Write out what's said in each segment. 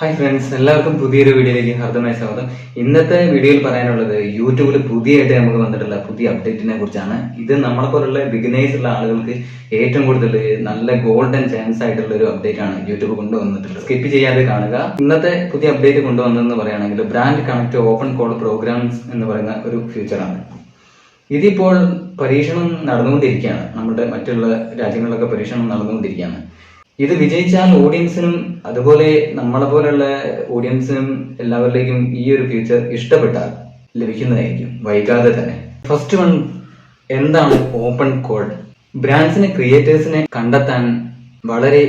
Hi friends എല്ലാവർക്കും പുതിയൊരു വീഡിയോയിലേക്ക് ഹർദ്ദമായ സ്വാഗതം. ഇന്നത്തെ വീഡിയോയിൽ പറയാനുള്ളത് യൂട്യൂബിൽ പുതിയതായിട്ട് നമുക്ക് വന്നിട്ടുള്ള പുതിയ അപ്ഡേറ്റിനെ കുറിച്ചാണ്. ഇത് നമ്മളെ പോലുള്ള ബിഗിനേഴ്സ് ഉള്ള ആളുകൾക്ക് ഏറ്റവും കൂടുതൽ നല്ല ഗോൾഡൻ ചാൻസ് ആയിട്ടുള്ള ഒരു അപ്ഡേറ്റ് ആണ് യൂട്യൂബ് കൊണ്ടുവന്നിട്ടുള്ളത്. സ്കിപ്പ് ചെയ്യാതെ കാണുക. ഇന്നത്തെ പുതിയ അപ്ഡേറ്റ് കൊണ്ടുവന്നതെന്ന് പറയുകയാണെങ്കിൽ brand connect open call programs എന്ന് പറയുന്ന ഒരു ഫീച്ചറാണ് ഇതിപ്പോൾ പരീക്ഷണം നടന്നുകൊണ്ടിരിക്കുകയാണ്. നമ്മുടെ മറ്റുള്ള രാജ്യങ്ങളിലൊക്കെ പരീക്ഷണം നടന്നുകൊണ്ടിരിക്കുകയാണ്. ഇത് വിജയിച്ചാൽ ഓഡിയൻസിനും അതുപോലെ നമ്മളെ പോലെയുള്ള ഓഡിയൻസിനും എല്ലാവരിലേക്കും ഈ ഒരു ഫീച്ചർ ഇഷ്ടപ്പെട്ടാൽ ലഭിക്കുന്നതായിരിക്കും. വൈകാതെ തന്നെ. ഫസ്റ്റ് വൺ എന്താണ് ഓപ്പൺ കോഡ് ബ്രാൻഡ്സിനെ ക്രിയേറ്റേഴ്സിനെ കണ്ടെത്താൻ വളരെ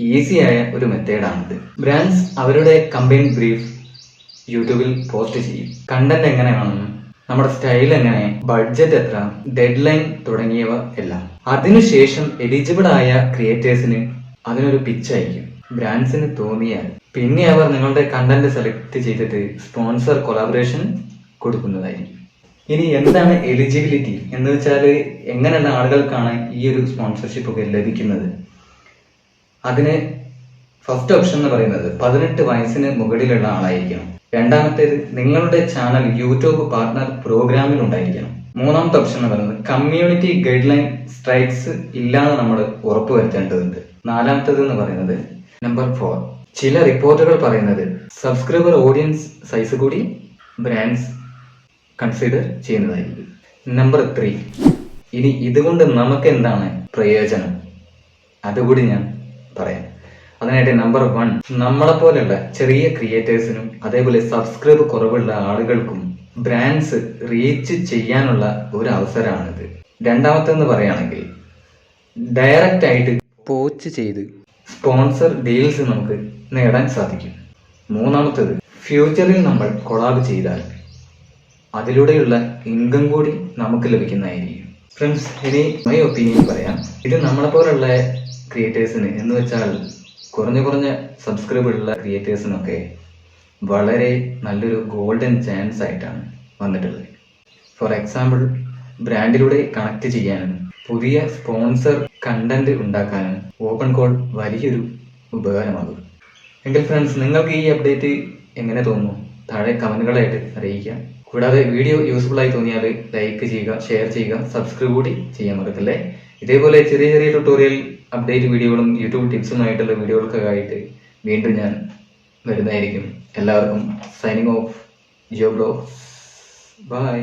ഈസിയായ ഒരു മെത്തേഡാണിത്. ബ്രാൻഡ്സ് അവരുടെ കമ്പയിൻ ബ്രീഫ് യൂട്യൂബിൽ പോസ്റ്റ് ചെയ്യും. കണ്ടന്റ് എങ്ങനെ വേണം നമ്മുടെ സ്റ്റൈൽ എങ്ങനെ ബഡ്ജറ്റ് എത്ര ഡെഡ് ലൈൻ തുടങ്ങിയവ എല്ലാം. അതിനുശേഷം എലിജിബിൾ ആയ ക്രിയേറ്റേഴ്സിന് അതിനൊരു പിച്ച് അയക്കും ബ്രാൻഡ്സിന് തോന്നിയാൽ പിന്നെ അവർ നിങ്ങളുടെ കണ്ടന്റ് സെലക്ട് ചെയ്തിട്ട് സ്പോൺസർ കൊളാബറേഷൻ കൊടുക്കുന്നതായിരിക്കും. ഇനി എന്താണ് എലിജിബിലിറ്റി എന്ന് വെച്ചാൽ എങ്ങനെയുള്ള ആളുകൾക്കാണ് ഈ ഒരു സ്പോൺസർഷിപ്പ് ഒക്കെ ലഭിക്കുന്നത്? അതിന് ഫസ്റ്റ് ഓപ്ഷൻ എന്ന് പറയുന്നത് പതിനെട്ട് വയസ്സിന് മുകളിലുള്ള ആളായിരിക്കണം. രണ്ടാമത്തേത് നിങ്ങളുടെ ചാനൽ യൂട്യൂബ് പാർട്ണർ പ്രോഗ്രാമിൽ ഉണ്ടായിരിക്കണം. മൂന്നാമത്തെ ഓപ്ഷൻ എന്ന് പറയുന്നത് കമ്മ്യൂണിറ്റി ഗൈഡ് ലൈൻ സ്ട്രൈക്സ് ഇല്ലാതെ നമ്മൾ ഉറപ്പുവരുത്തേണ്ടതുണ്ട് നാലാമത്തത് എന്ന് പറയുന്നത് നമ്പർ ഫോർ ചില റിപ്പോർട്ടുകൾ പറയുന്നത് സബ്സ്ക്രൈബർ ഓഡിയൻസ് സൈസ് കൂടി ബ്രാൻഡ്സ് കൺസിഡർ ചെയ്യുന്നതായിരിക്കും. നമ്പർ ത്രീ ഇനി ഇതുകൊണ്ട് നമുക്ക് എന്താണ് പ്രയോജനം? അതുകൂടി ഞാൻ പറയാം. അതിനായിട്ട് നമ്പർ വൺ നമ്മളെ പോലെയുള്ള ചെറിയ ക്രിയേറ്റേഴ്സിനും അതേപോലെ സബ്സ്ക്രൈബ് കുറവുള്ള ആളുകൾക്കും ബ്രാൻഡ്സ് റീച്ച് ചെയ്യാനുള്ള ഒരു അവസരമാണിത് രണ്ടാമത്തെന്ന് പറയുകയാണെങ്കിൽ ഡയറക്റ്റ് ആയിട്ട് പോച്ച് ചെയ്ത് സ്പോൺസർ ഡീൽസ് നമുക്ക് നേടാൻ സാധിക്കും. മൂന്നാമത്തത് ഫ്യൂച്ചറിൽ നമ്മൾ കൊളാബ് ചെയ്താൽ അതിലൂടെയുള്ള ഇൻകം കൂടി നമുക്ക് ലഭിക്കുന്നതായിരിക്കും. ഫ്രണ്ട്സ് ഇനി മൈ ഒപ്പീനിയൻ പറയാം. ഇത് നമ്മളെ പോലുള്ള ക്രിയേറ്റേഴ്സിന് എന്ന് വെച്ചാൽ കുറഞ്ഞ കുറഞ്ഞ സബ്സ്ക്രൈബ് ഉള്ള ക്രിയേറ്റേഴ്സിനൊക്കെ വളരെ നല്ലൊരു ഗോൾഡൻ ചാൻസ് ആയിട്ടാണ് വന്നിട്ടുള്ളത്. ഫോർ എക്സാമ്പിൾ ബ്രാൻഡിലൂടെ കണക്ട് ചെയ്യാനും പുതിയ സ്പോൺസർ കണ്ടന്റ് ഉണ്ടാക്കാനും ഓപ്പൺ കോൾ വലിയൊരു ഉപകാരമാകും. എങ്കിൽ ഫ്രണ്ട്സ് നിങ്ങൾക്ക് ഈ അപ്ഡേറ്റ് എങ്ങനെ തോന്നുന്നു? താഴെ കമന്റുകളായിട്ട് അറിയിക്കുക. കൂടാതെ വീഡിയോ യൂസ്ഫുൾ ആയി തോന്നിയാൽ ലൈക്ക് ചെയ്യുക ഷെയർ ചെയ്യുക സബ്സ്ക്രൈബ് കൂടി ചെയ്യാൻ മറക്കല്ലേ? ഇതേപോലെ ചെറിയ ചെറിയ ട്യൂട്ടോറിയൽ അപ്ഡേറ്റ് വീഡിയോകളും യൂട്യൂബ് ടിപ്സുമായിട്ടുള്ള വീഡിയോകൾക്കൊക്കെ ആയിട്ട് വീണ്ടും ഞാൻ വരുന്നതായിരിക്കും. എല്ലാവർക്കും signing off Jio bro bye